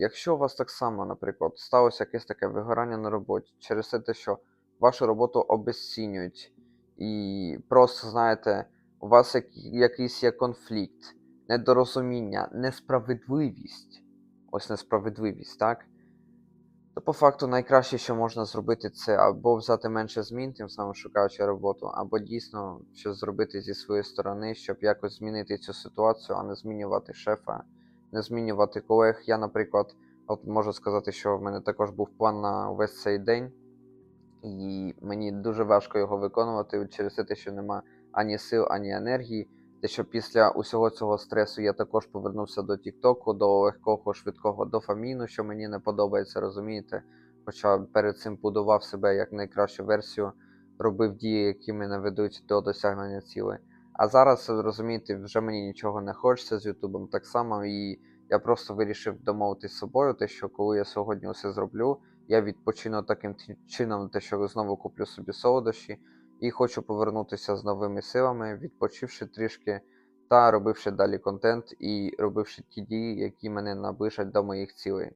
Якщо у вас так само, наприклад, сталося якесь таке вигорання на роботі через те, що вашу роботу обезцінюють, і просто, знаєте, у вас як- якийсь є конфлікт, недорозуміння, несправедливість, ось несправедливість, так? То по факту найкраще, що можна зробити, це або взяти менше змін, тим самим шукаючи роботу, або дійсно щось зробити зі своєї сторони, щоб якось змінити цю ситуацію, а не змінювати шефа, змінювати колег. Я, наприклад, от можу сказати, що в мене також був план на весь цей день, і мені дуже важко його виконувати через те, що нема ані сил, ані енергії. Те, що після усього цього стресу я також повернувся до Тіктоку, до легкого, швидкого дофаміну, що мені не подобається, розумієте? Хоча перед цим будував себе як найкращу версію, робив дії, які мене ведуть до досягнення цілей. А зараз, розумієте, вже мені нічого не хочеться з Ютубом так само, і я просто вирішив домовитись з собою, те, що коли я сьогодні усе зроблю, я відпочину таким чином, те, що знову куплю собі солодощі, і хочу повернутися з новими силами, відпочивши трішки та робивши далі контент і робивши ті дії, які мене наближать до моїх цілей.